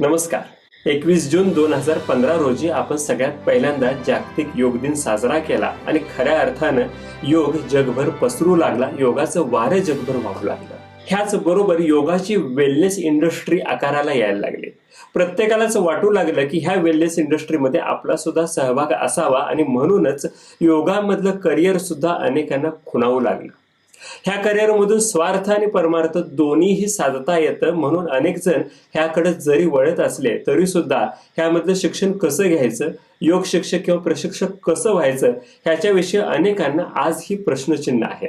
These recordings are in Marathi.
नमस्कार. एकवीस जून दोन हजार पंधरा रोजी आपण सगळ्यात पहिल्यांदा जागतिक योग दिन साजरा केला आणि खऱ्या अर्थानं योग जगभर पसरू लागला योगाचं वारं जगभर वाहू लागलं. ह्याच बरोबर योगाची वेलनेस इंडस्ट्री आकाराला यायला लागली. प्रत्येकालाच वाटू लागलं की ह्या वेलनेस इंडस्ट्रीमध्ये आपला सुद्धा सहभाग असावा आणि म्हणूनच योगामधलं करिअर सुद्धा अनेकांना खुणावू लागलं. ह्या करिअरमधून स्वार्थ आणि परमार्थ दोन्हीही साधता येतं म्हणून अनेक जण ह्याकडे जरी वळत असले तरी सुद्धा ह्यामधलं शिक्षण कसं घ्यायचं योग शिक्षक किंवा प्रशिक्षक कसं व्हायचं ह्याच्याविषयी अनेकांना आज ही प्रश्नचिन्ह आहे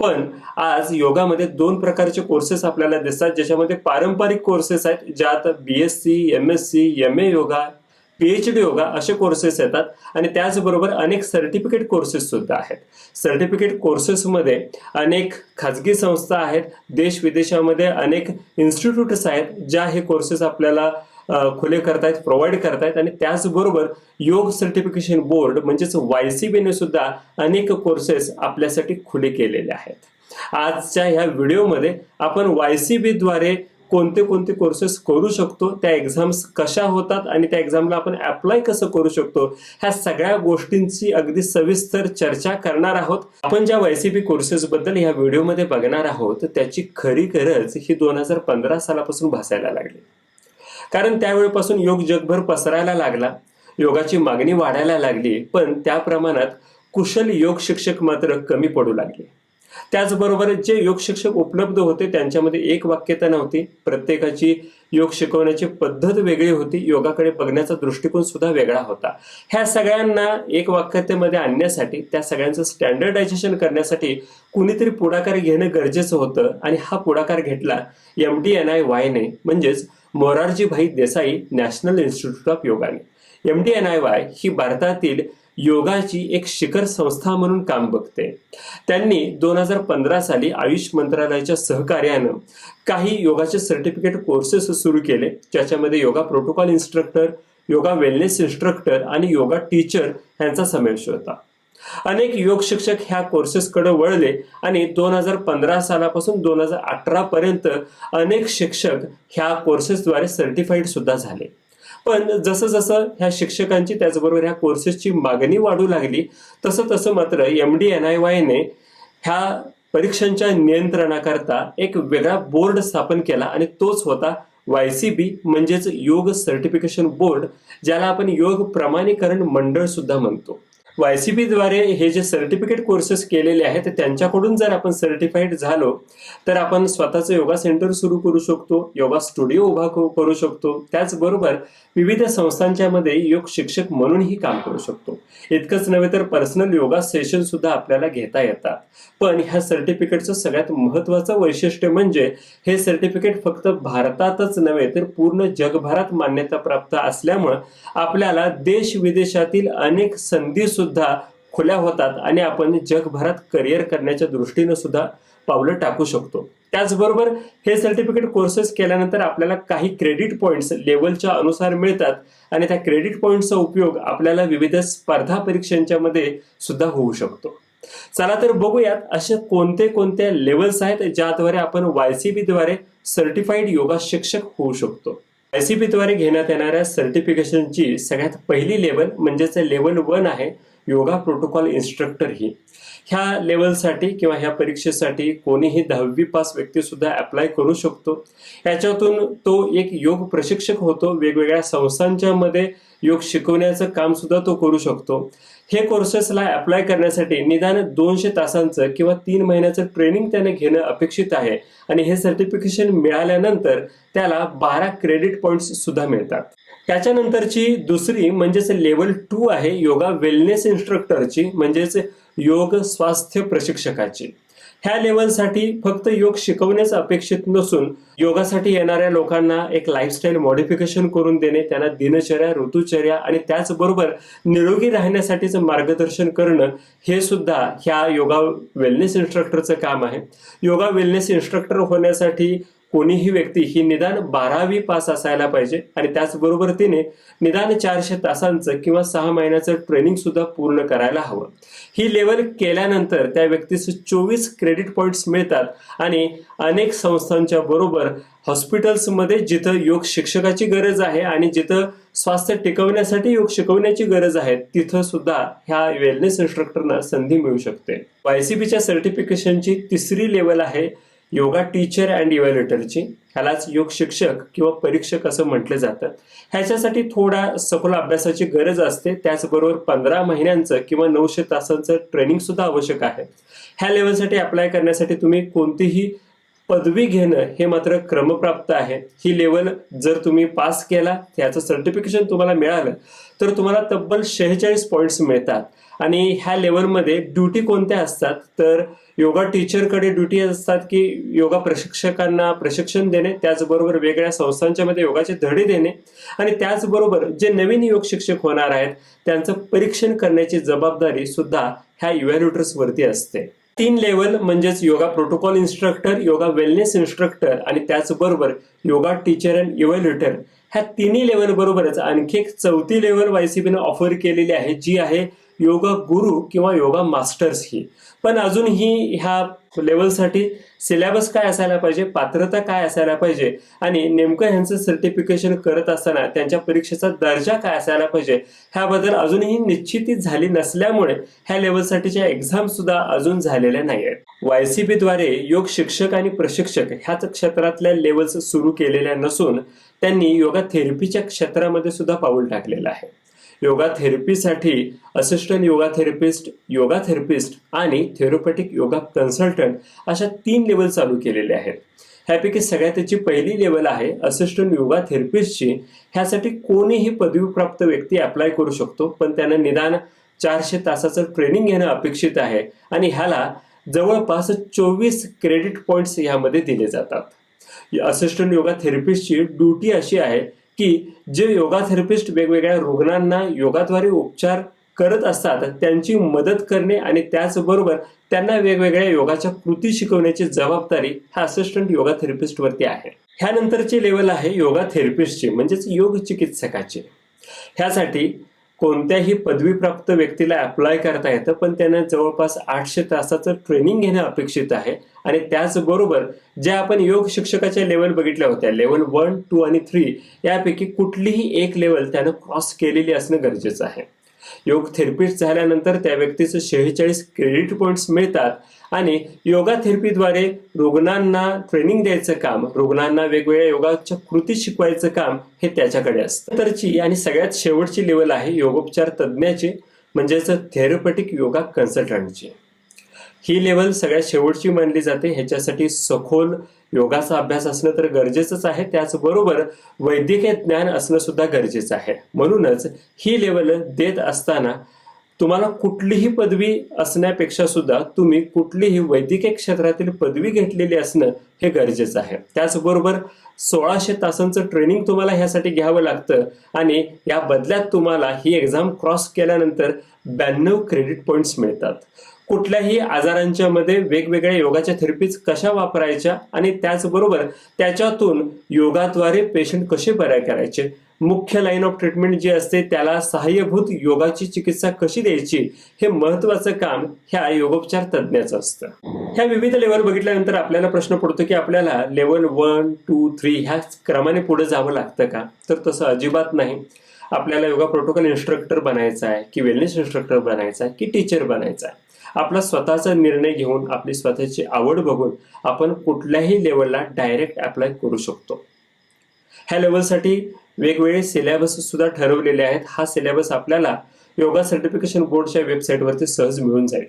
पण आज योगामध्ये दोन प्रकारचे कोर्सेस आपल्याला दिसतात ज्याच्यामध्ये पारंपरिक कोर्सेस आहेत ज्यात B S C M S C M A yoga PH D yoga असे कोर्सेस येतात. आणि त्याचबरोबर अनेक सर्टिफिकेट कोर्सेस सुद्धा आहेत. सर्टिफिकेट कोर्सेसमध्ये अनेक खाजगी संस्था आहेत. देश विदेशामध्ये अनेक इन्स्टिट्यूट्स आहेत ज्या हे कोर्सेस आपल्याला खुले करतायत प्रोव्हाइड करतायत. आणि त्याचबरोबर योग सर्टिफिकेशन बोर्ड म्हणजेच वाय सी बीने सुद्धा अनेक कोर्सेस आपल्यासाठी खुले केलेले आहेत. आजच्या ह्या व्हिडिओमध्ये आपण वाय सी बीद्वारे कोणते कोणते कोर्सेस करू शकतो त्या एक्झाम्स कशा होतात आणि त्या एक्झामला आपण अप्लाय कसं करू शकतो ह्या सगळ्या गोष्टींची अगदी सविस्तर चर्चा करणार आहोत. आपण ज्या वायसीपी कोर्सेस बद्दल ह्या व्हिडिओमध्ये बघणार आहोत त्याची खरी गरज ही दोन हजार पंधरा सालापासून भासायला लागली. कारण त्यावेळेपासून योग जगभर पसरायला लागला योगाची मागणी वाढायला लागली पण त्या प्रमाणात कुशल योग शिक्षक मात्र कमी पडू लागले. त्याचबरोबर जे योग शिक्षक उपलब्ध होते त्यांच्यामध्ये एक वाक्यता नव्हती. प्रत्येकाची योग शिकवण्याची पद्धत वेगळी होती. योगाकडे बघण्याचा दृष्टिकोन सुद्धा वेगळा होता. ह्या सगळ्यांना एक वाक्यतेमध्ये आणण्यासाठी त्या सगळ्यांचं स्टँडर्डायझेशन करण्यासाठी कुणीतरी पुढाकार घेणं गरजेचं होतं. आणि हा पुढाकार घेतला एम डी एन आय वायने म्हणजेच Morarji Bhai Desai national institute of योगाने. M D N I Y ही भारतातील योगाची एक शिखर संस्था म्हणून काम बघते. त्यांनी दोन हजार पंधरा साली आयुष मंत्रालयाच्या सहकार्यानं काही योगाचे सर्टिफिकेट कोर्सेस सुरू केले. ज्याच्यामध्ये yoga protocol instructor yoga wellness instructor आणि योगा टीचर यांचा समावेश होता. अनेक योग शिक्षक ह्या कोर्सेसकडे वळले आणि दोन हजार पंधरा सालापासून दोन हजार अठरा पर्यंत अनेक शिक्षक ह्या कोर्सेसद्वारे सर्टिफाईड सुद्धा झाले. पण जसं जसं ह्या शिक्षकांची त्याचबरोबर ह्या कोर्सेसची मागणी वाढू लागली तसं तसं मात्र एम डी एन आय वायने ह्या परीक्षांच्या नियंत्रणाकरता एक वेगळा बोर्ड स्थापन केला आणि तोच होता वाय सी बी म्हणजेच योग सर्टिफिकेशन बोर्ड ज्याला आपण योग प्रमाणीकरण मंडळ सुद्धा म्हणतो. वाय सी द्वारे हे जे सर्टिफिकेट कोर्सेस केलेले आहेत त्यांच्याकडून जर आपण सर्टिफाईड झालो तर आपण स्वतःचं योगा सेंटर सुरू करू शकतो योगा स्टुडिओ उभा करू शकतो. त्याचबरोबर विविध संस्थांच्या मध्ये योग शिक्षक म्हणूनही काम करू शकतो. इतकंच नव्हे तर पर्सनल योगा सेशन सुद्धा आपल्याला घेता येतात. पण ह्या सर्टिफिकेटचं सगळ्यात महत्वाचं वैशिष्ट्य म्हणजे हे सर्टिफिकेट फक्त भारतातच नव्हे तर पूर्ण जगभरात मान्यता प्राप्त असल्यामुळं आपल्याला देश विदेशातील अनेक संधी सुद्धा खुल्या होतात आणि आपण जगभरात करिअर करण्याच्या दृष्टीनं सुद्धा पावलं टाकू शकतो. त्याचबरोबर हे सर्टिफिकेट कोर्सेस केल्यानंतर आपल्याला काही क्रेडिट पॉईंट्स लेवलच्या अनुसार मिळतात आणि त्या क्रेडिट पॉईंटचा उपयोग आपल्याला विविध स्पर्धा परीक्षांच्या मध्ये सुद्धा होऊ शकतो. चला तर बघूयात असे कोणते कोणते लेवल्स आहेत ज्याद्वारे आपण वायसीबी द्वारे सर्टिफाईड योगा शिक्षक होऊ शकतो. वायसीबी द्वारे घेण्यात येणाऱ्या सर्टिफिकेशनची सगळ्यात पहिली लेवल म्हणजेच लेवल वन आहे. योगा प्रोटोकॉल इन्स्ट्रक्टर ही. ह्या लेवलसाठी किंवा ह्या परीक्षेसाठी कोणीही दहावी पास व्यक्ती सुद्धा अप्लाय करू शकतो. याच्यातून तो एक योग प्रशिक्षक होतो. वेगवेगळ्या संस्थांच्या मध्ये योग शिकवण्याचं काम सुद्धा तो करू शकतो. हे कोर्सेसला अप्लाय करण्यासाठी निदान दोनशे तासांचं किंवा तीन महिन्याचं ट्रेनिंग त्याने घेणं अपेक्षित आहे. आणि हे सर्टिफिकेशन मिळाल्यानंतर त्याला बारा क्रेडिट पॉईंट्स सुद्धा मिळतात. त्याच्यानंतरची दुसरी म्हणजेच लेवल टू आहे योगा वेलनेस इन्स्ट्रक्टरची म्हणजेच योग स्वास्थ्य प्रशिक्षकाची. ह्या लेवलसाठी फक्त योग शिकवणेच अपेक्षित नसून योगासाठी येणाऱ्या लोकांना एक लाईफस्टाईल मॉडिफिकेशन करून देणे त्यांना दिनचर्या ऋतुचर्या आणि त्याचबरोबर निरोगी राहण्यासाठीचं मार्गदर्शन करणं हे सुद्धा ह्या योगा वेलनेस इन्स्ट्रक्टरचं काम आहे. योगा वेलनेस इन्स्ट्रक्टर होण्यासाठी कोणीही व्यक्ती ही निदान बारावी पास असायला पाहिजे. आणि त्याचबरोबर तिने निदान चारशे तासांचं किंवा सहा महिन्याचं ट्रेनिंग सुद्धा पूर्ण करायला हवं. ही लेवल केल्यानंतर त्या व्यक्तीस चोवीस क्रेडिट पॉईंट्स मिळतात आणि अनेक संस्थांच्या बरोबर हॉस्पिटल्समध्ये जिथं योग शिक्षकाची गरज आहे आणि जिथं स्वास्थ्य टिकवण्यासाठी योग शिकवण्याची गरज आहे तिथं सुद्धा ह्या वेलनेस इन्स्ट्रक्टरना संधी मिळू शकते. वायसीबीच्या सर्टिफिकेशनची तिसरी लेवल आहे योगा टीचर अँड इव्हॅल्युएटरची ह्यालाच योग शिक्षक किंवा परीक्षक असं म्हटलं जातं. ह्याच्यासाठी थोडा सखोल अभ्यासाची गरज असते. त्याचबरोबर पंधरा महिन्यांचं किंवा नऊशे तासांचं ट्रेनिंग सुद्धा आवश्यक आहे. ह्या लेवलसाठी अप्लाय करण्यासाठी तुम्ही कोणतीही पदवी घेणं हे मात्र क्रमप्राप्त आहे. ही लेवल जर तुम्ही पास केला त्याचं सर्टिफिकेशन तुम्हाला मिळालं तर तुम्हाला तब्बल शेहेचाळीस पॉईंट्स मिळतात. आणि ह्या लेवलमध्ये ड्युटी कोणत्या असतात? तर योगा टीचरकडे ड्युटी असतात की योगा प्रशिक्षकांना प्रशिक्षण देणे त्याचबरोबर वेगळ्या संस्थांच्या मध्ये योगाचे धडे देणे. आणि त्याचबरोबर जे नवीन योग शिक्षक होणार आहेत त्यांचं परीक्षण करण्याची जबाबदारी सुद्धा ह्या इव्हॅल्युएटर्स वरती असते. तीन लेवल म्हणजेच yoga protocol instructor yoga wellness instructor आणि त्याचबरोबर योगा टीचर अँड इव्हॅल्युएटर ह्या तिन्ही लेवल बरोबरच आणखी एक चौथी लेवल वायसीबीने ऑफर केलेली आहे जी आहे योगा गुरु किंवा योगा मास्टर्स ही. पण अजूनही ह्या लेवलसाठी सिलेबस काय असायला पाहिजे पात्रता काय असायला पाहिजे आणि नेमकं ह्यांचं सर्टिफिकेशन करत असताना त्यांच्या परीक्षेचा दर्जा काय असायला पाहिजे ह्याबद्दल अजूनही निश्चिती झाली नसल्यामुळे ह्या लेवलसाठीच्या एक्झाम सुद्धा अजून झालेल्या नाही आहेत वायसीबी द्वारे योग शिक्षक आणि प्रशिक्षक ह्याच क्षेत्रातल्या लेवल्स सुरू केलेल्या नसून त्यांनी योगा थेरपीच्या क्षेत्रामध्ये सुद्धा पाऊल टाकलेलं आहे. Yoga थेरपीसाठी assistant yoga therapist yoga therapist आणि थेरोपॅटिक योगा कन्सल्टंट अशा तीन लेवल चालू केलेले आहेत. ह्यापैकी सगळ्यात त्याची पहिली लेवल आहे असिस्टंट योगा थेरपिस्टची ह्यासाठी कोणीही पदवीप्राप्त व्यक्ती अप्लाय करू शकतो पण त्यानं निदान चारशे तासाचं ट्रेनिंग घेणं अपेक्षित आहे आणि ह्याला जवळपास चोवीस क्रेडिट पॉईंट्स ह्यामध्ये दिले जातात. असिस्टंट योगा थेरपिस्टची ड्युटी अशी आहे की जे योगा थेरपिस्ट वेगवेगळ्या रुग्णांना योगाद्वारे उपचार करत असतात त्यांची मदत करणे आणि त्याचबरोबर त्यांना वेगवेगळ्या योगाच्या कृती शिकवण्याची जबाबदारी ह्या असिस्टंट योगा थेरपिस्ट वरती आहे. ह्यानंतरचे लेवल आहे योगा थेरपिस्टचे म्हणजेच योग चिकित्सकाची. ह्यासाठी कोणत्याही पदवीप्राप्त व्यक्तीला अप्लाय करता येतं पण त्यांना जवळपास आठशे तासाचं ट्रेनिंग घेणं अपेक्षित आहे. आणि त्याचबरोबर ज्या आपण योग शिक्षकाच्या लेवल बघितल्या होत्या लेवल वन टू आणि थ्री यापैकी कुठलीही एक लेवल त्यानं क्रॉस केलेली असणं गरजेचं आहे. योग थेरपिस्ट झाल्यानंतर त्या व्यक्तीचं शेहेचाळीस क्रेडिट पॉईंट्स मिळतात आणि योगा थेरपीद्वारे रुग्णांना ट्रेनिंग द्यायचं काम रुग्णांना वेगवेगळ्या योगाच्या कृती शिकवायचं काम हे त्याच्याकडे असतं. तरची आणि सगळ्यात शेवटची लेवल आहे योगोपचार तज्ज्ञाची म्हणजेच थेरपटिक योगा कन्सल्टंटची ही लेवल सगळ्यात शेवटची मानली जाते. ह्याच्यासाठी सखोल योगाचा अभ्यास असणं तर गरजेचंच आहे. त्याचबरोबर वैद्यकीय ज्ञान असणं सुद्धा गरजेचं आहे. म्हणूनच ही लेवल देत असताना तुम्हाला कुठलीही पदवी असण्यापेक्षा सुद्धा तुम्ही कुठलीही वैद्यकीय क्षेत्रातील पदवी घेतलेली असणं हे गरजेचं आहे. त्याचबरोबर सोळाशे तासांचं ट्रेनिंग तुम्हाला ह्यासाठी घ्यावं लागतं आणि या बदल्यात तुम्हाला ही एक्झाम क्रॉस केल्यानंतर ब्याण्णव क्रेडिट पॉईंट्स मिळतात. कुठल्याही आजारांच्या मध्ये वेगवेगळ्या योगाच्या थेरपीज कशा वापरायच्या आणि त्याचबरोबर त्याच्यातून योगाद्वारे पेशंट कसे बरे करायचे? मुख्य लाईन ऑफ ट्रीटमेंट जी असते त्याला सहाय्यभूत योगाची चिकित्सा कशी द्यायची? हे महत्वाचं काम ह्या योगोपचार तज्ज्ञाचं असतं. ह्या विविध लेवल बघितल्यानंतर आपल्याला प्रश्न पडतो की आपल्याला लेवल वन टू थ्री ह्या क्रमाने पुढे जावं लागतं का? तर तसं अजिबात नाही. आपल्याला योगा प्रोटोकॉल इन्स्ट्रक्टर बनायचं आहे की वेलनेस इन्स्ट्रक्टर बनायचा आहे की टीचर बनायचा आहे. आपला स्वतःचा निर्णय घेऊन आपली स्वतःची आवड बघून आपण कुठल्याही लेवलला डायरेक्ट अप्लाय करू शकतो. ह्या लेवलसाठी वेगवेगळे सिलेबस सुद्धा ठरवलेले आहेत. हा सिलेबस आपल्याला योगा सर्टिफिकेशन बोर्डच्या वेबसाईटवरती सहज मिळून जाईल.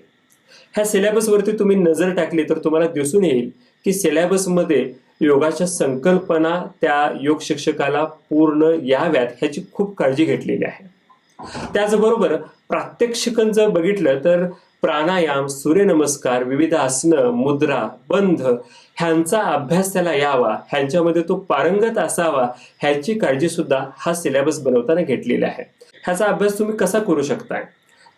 ह्या सिलेबसवरती तुम्ही नजर टाकली तर तुम्हाला दिसून येईल की सिलेबसमध्ये योगाच्या संकल्पना त्या योग शिक्षकाला पूर्ण याव्यात ह्याची खूप काळजी घेतलेली आहे. त्याचबरोबर प्रात्यक्षिकन जर बघितलं तर प्राणायाम सूर्यनमस्कार विविध आसनं मुद्रा बंध ह्यांचा अभ्यास त्याला यावा. ह्यांच्यामध्ये तो पारंगत असावा. ह्याची काळजी सुद्धा हा सिलेबस बनवताना घेतलेला आहे. ह्याचा अभ्यास तुम्ही कसा करू शकताय?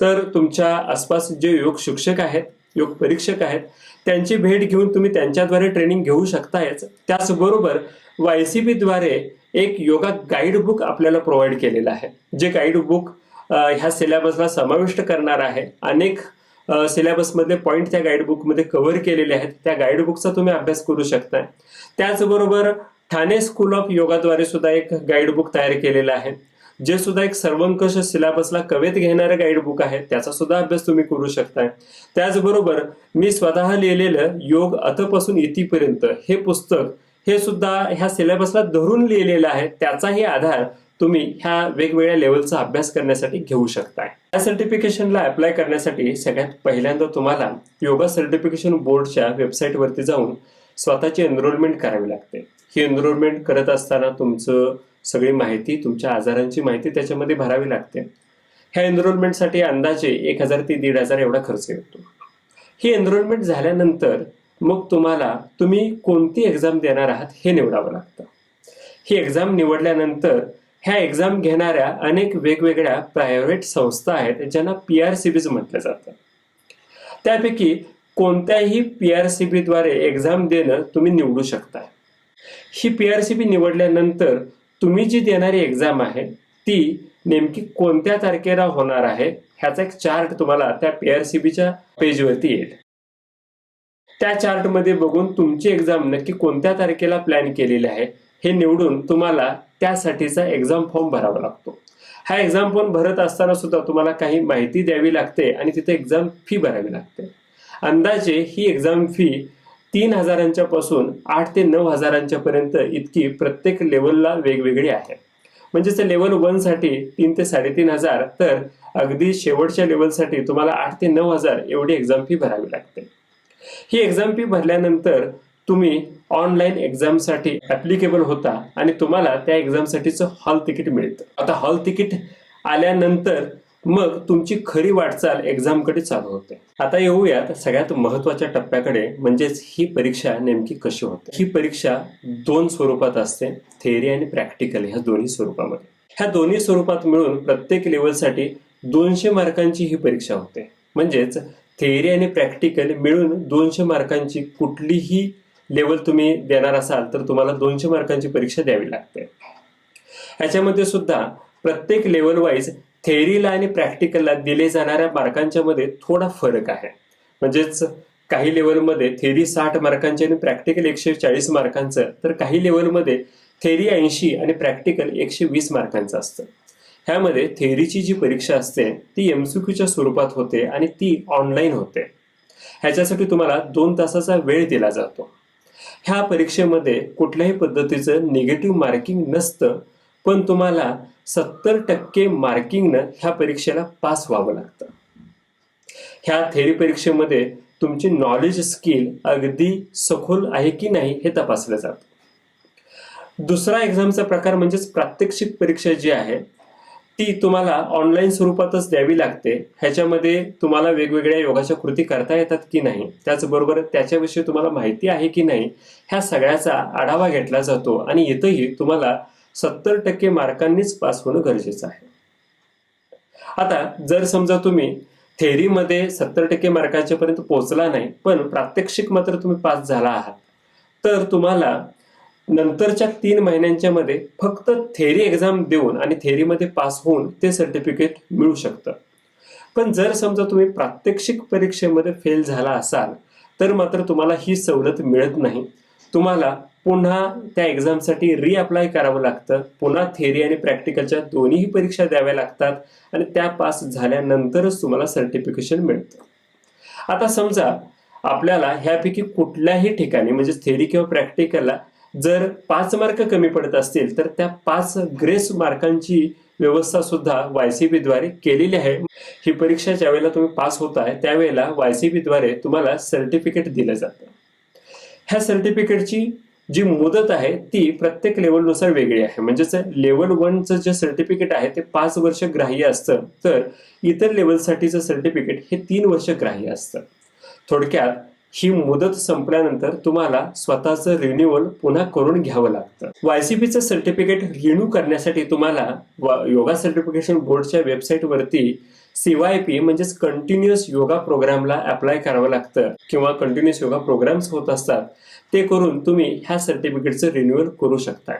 तर तुमच्या आसपास जे योग शिक्षक आहेत योग परीक्षक आहेत त्यांची भेट घेऊन तुम्ही त्यांच्याद्वारे ट्रेनिंग घेऊ शकतायच. त्याचबरोबर वायसीबीद्वारे एक योगा गाईड बुक आपल्याला प्रोव्हाइड केलेलं आहे. जे गाईड बुक ह्या सिलेबसला समाविष्ट करणार आहे. अनेक सिलेबसमधले पॉईंट त्या गाईडबुकमध्ये कव्हर केलेले आहेत. त्या गाईडबुकचा तुम्ही अभ्यास करू शकताय. त्याचबरोबर ठाणे स्कूल ऑफ योगाद्वारे सुद्धा एक गाईडबुक तयार केलेलं आहे. जे सुद्धा एक सर्वंकष सिलेबसला कवेत घेणारं गाईडबुक आहे त्याचा सुद्धा अभ्यास तुम्ही करू शकताय. त्याचबरोबर मी स्वतः लिहिलेलं योग अथपासून इथीपर्यंत हे पुस्तक हे सुद्धा ह्या सिलेबसला धरून लिहिलेलं आहे. त्याचाही आधार तुम्ही ह्या वेगवेगळ्या लेवलचा अभ्यास करण्यासाठी घेऊ शकताय. या सर्टिफिकेशनला अप्लाय करण्यासाठी सगळ्यात पहिल्यांदा तुम्हाला योगा सर्टिफिकेशन बोर्डच्या वेबसाईटवरती जाऊन स्वतःची एनरोलमेंट करावी लागते. ही एनरोलमेंट करत असताना तुमचं सगळी माहिती तुमच्या आजारांची माहिती त्याच्यामध्ये भरावी लागते. ह्या एनरोलमेंटसाठी अंदाजे एक हजार ते दीड हजार एवढा खर्च येतो. ही एनरोलमेंट झाल्यानंतर मग तुम्हाला तुम्ही कोणती एक्झाम देणार आहात हे निवडावं लागतं. ही एक्झाम निवडल्यानंतर ह्या एक्झाम घेणाऱ्या अनेक वेगवेगळ्या प्रायव्हेट संस्था आहेत ज्यांना पी आर सी बीज म्हटलं जातं. त्यापैकी कोणत्याही पी आर सी बीद्वारे एक्झाम देणं तुम्ही निवडू शकता. ही पी आर सी बी निवडल्यानंतर तुम्ही जी देणारी एक्झाम आहे ती नेमकी कोणत्या तारखेला होणार आहे ह्याचा एक चार्ट तुम्हाला त्या पी आर सी बीच्या पेजवरती येईल. त्या चार्टमध्ये बघून तुमची एक्झाम नक्की कोणत्या तारखेला प्लॅन केलेली आहे हे निवडून तुम्हाला त्यासाठीचा एक्झाम फॉर्म भरावा लागतो. हा एक्झाम फॉर्म भरत असताना सुद्धा तुम्हाला काही माहिती द्यावी लागते आणि तिथे एक्झाम फी भरावी लागते. अंदाजे ही एक्झाम फी तीन हजारांच्या पासून आठ ते नऊ हजारांच्या पर्यंत इतकी प्रत्येक लेवलला वेगवेगळी आहे. म्हणजेच लेवल वनसाठी तीन ते साडेतीन हजार तर अगदी शेवटच्या लेवलसाठी तुम्हाला आठ ते नऊ हजार एवढी एक्झाम फी भरावी लागते. ही एक्झाम फी भरल्यानंतर तुम्ही ऑनलाईन एक्झामसाठी ऍप्लिकेबल होता आणि तुम्हाला त्या एक्झामसाठीचं हॉल तिकीट मिळतं. आता हॉल तिकीट आल्यानंतर मग तुमची खरी वाटचाल एक्झामकडे चालू होते. आता येऊयात सगळ्यात महत्त्वाच्या टप्प्याकडे म्हणजेच ही परीक्षा नेमकी कशी होते? ही परीक्षा दोन स्वरूपात असते थेअरी आणि प्रॅक्टिकल ह्या दोन्ही स्वरूपामध्ये. ह्या दोन्ही स्वरूपात मिळून प्रत्येक लेवलसाठी दोनशे मार्कांची ही परीक्षा होते. म्हणजेच थेअरी आणि प्रॅक्टिकल मिळून दोनशे मार्कांची कुठलीही लेवल तुम्ही देणार असाल तर तुम्हाला दोनशे मार्कांची परीक्षा द्यावी लागते. ह्याच्यामध्ये सुद्धा प्रत्येक लेवल वाईज थेअरीला आणि प्रॅक्टिकलला दिले जाणाऱ्या मार्कांच्या मध्ये थोडा फरक आहे. म्हणजेच काही लेवलमध्ये थेअरी साठ मार्कांची आणि प्रॅक्टिकल एकशे चाळीस मार्कांचं तर काही लेवलमध्ये थेअरी ऐंशी आणि प्रॅक्टिकल एकशे वीस मार्कांचं असतं. ह्यामध्ये थेअरीची जी परीक्षा असते ती एमसीक्यूच्या स्वरूपात होते आणि ती ऑनलाईन होते. ह्याच्यासाठी तुम्हाला दोन तासाचा वेळ दिला जातो. ह्या परीक्षेमध्ये कुठल्याही पद्धतीचं निगेटिव्ह मार्किंग नसतं पण तुम्हाला सत्तर टक्के मार्किंगनं ह्या परीक्षेला पास व्हावं लागतं. ह्या थेरी परीक्षेमध्ये तुमची नॉलेज स्किल अगदी सखोल आहे की नाही हे तपासलं जातं. दुसरा एक्झामचा प्रकार म्हणजेच प्रात्यक्षिक परीक्षा जी आहे ती तुम्हाला ऑनलाईन स्वरूपातच द्यावी लागते. ह्याच्यामध्ये तुम्हाला वेगवेगळ्या योगाच्या कृती करता येतात की नाही त्याचबरोबर त्याच्याविषयी तुम्हाला माहिती आहे की नाही ह्या सगळ्याचा आढावा घेतला जातो आणि इथंही तुम्हाला सत्तर टक्के मार्कांनीच पास होणं गरजेचं आहे. आता जर समजा तुम्ही थेअरीमध्ये सत्तर टक्के मार्काच्या पर्यंत पोहोचला नाही पण प्रात्यक्षिक मात्र तुम्ही पास झाला आहात तर तुम्हाला नंतरच्या तीन महिन्यांच्या मध्ये फक्त थेरी एक्झाम देऊन आणि थेरीमध्ये पास होऊन ते सर्टिफिकेट मिळू शकतं. पण जर समजा तुम्ही प्रात्यक्षिक परीक्षेमध्ये फेल झाला असाल तर मात्र तुम्हाला ही सवलत मिळत नाही. तुम्हाला पुन्हा त्या एक्झामसाठी रिअप्लाय करावं लागतं. पुन्हा थेरी आणि प्रॅक्टिकलच्या दोन्हीही परीक्षा द्याव्या लागतात आणि त्या पास झाल्यानंतरच तुम्हाला सर्टिफिकेशन मिळतं. आता समजा आपल्याला ह्यापैकी कुठल्याही ठिकाणी म्हणजे थेरी किंवा प्रॅक्टिकलला जर पाच मार्क कमी पडत असतील तर त्या पाच ग्रेस मार्कांची व्यवस्था सुद्धा वायसीबी द्वारे केलेली आहे. ही परीक्षा ज्यावेळेला तुम्ही पास होत आहे त्यावेळेला वायसीबी द्वारे तुम्हाला सर्टिफिकेट दिलं जातं. ह्या सर्टिफिकेटची जी मुदत आहे ती प्रत्येक लेवलनुसार वेगळी आहे. म्हणजेच लेवल वनचं जे सर्टिफिकेट आहे ते पाच वर्ष ग्राह्य असतं. तर इतर लेवलसाठीचं सर्टिफिकेट हे तीन वर्ष ग्राह्य असतं. थोडक्यात ही मुदत संपल्यानंतर तुम्हाला स्वतःचं रिन्युअल पुन्हा करून घ्यावं लागतं. वायसीपीचं सर्टिफिकेट रिन्यू करण्यासाठी तुम्हाला योगा सर्टिफिकेशन बोर्डच्या वेबसाईटवरती सीवायपी म्हणजेच कंटिन्युअस योगा प्रोग्रामला अप्लाय करावं लागतं किंवा कंटिन्युअस योगा प्रोग्राम्स होत असतात ते करून तुम्ही ह्या सर्टिफिकेटचं रिन्युअल करू शकता.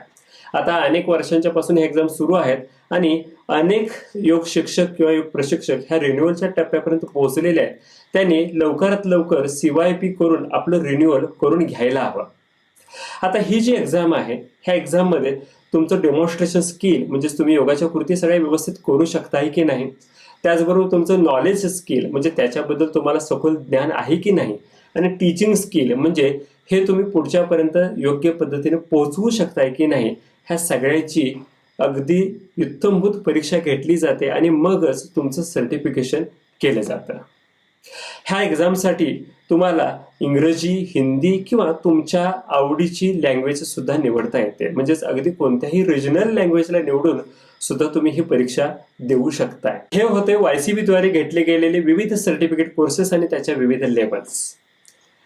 आता अनेक वर्षांच्या पासून हे एक्झाम सुरू आहेत आणि अनेक योग शिक्षक किंवा योग प्रशिक्षक ह्या रिन्युअलच्या टप्प्यापर्यंत पोहोचलेले आहेत. त्यांनी लवकरात लवकर सीवाय पी करून आपलं रिन्युअल करून घ्यायला हवं. आता ही जी एक्झाम आहे ह्या एक्झाममध्ये तुमचं डेमॉन्स्ट्रेशन स्किल म्हणजेच तुम्ही योगाच्या कृती सगळ्या व्यवस्थित करू शकताय की नाही? त्याचबरोबर तुमचं नॉलेज स्किल म्हणजे त्याच्याबद्दल तुम्हाला सखोल ज्ञान आहे की नाही? आणि टीचिंग स्किल म्हणजे हे तुम्ही पुढच्यापर्यंत योग्य पद्धतीने पोहोचवू शकताय की नाही? ह्या सगळ्याची अगदी युत्तमभूत परीक्षा घेतली जाते आणि मगच तुमचं सर्टिफिकेशन केलं जातं. ह्या एक्झामसाठी तुम्हाला इंग्रजी हिंदी किंवा तुमच्या आवडीची लँग्वेज सुद्धा निवडता येते. म्हणजेच अगदी कोणत्याही रिजनल लँग्वेजला निवडून सुद्धा तुम्ही ही परीक्षा देऊ शकताय. हे होते वायसीबी द्वारे घेतले गेलेले विविध सर्टिफिकेट कोर्सेस आणि त्याच्या विविध लेवल्स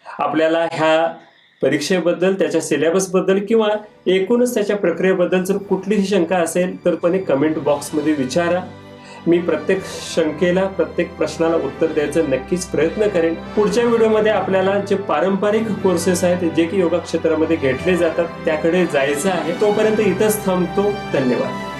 आपल्याला ह्या परीक्षेबद्दल त्याच्या सिलेबसबद्दल किंवा एकूणच त्याच्या प्रक्रियेबद्दल जर कुठलीही शंका असेल तर पण कमेंट बॉक्समध्ये विचारा. मी प्रत्येक शंकेला प्रत्येक प्रश्नाला उत्तर द्यायचा नक्कीच प्रयत्न करेन. पुढच्या व्हिडिओमध्ये आपल्याला जे पारंपरिक कोर्सेस आहेत जे की योगा क्षेत्रामध्ये घेतले जातात त्याकडे जायचं आहे. तोपर्यंत इथंच थांबतो. धन्यवाद.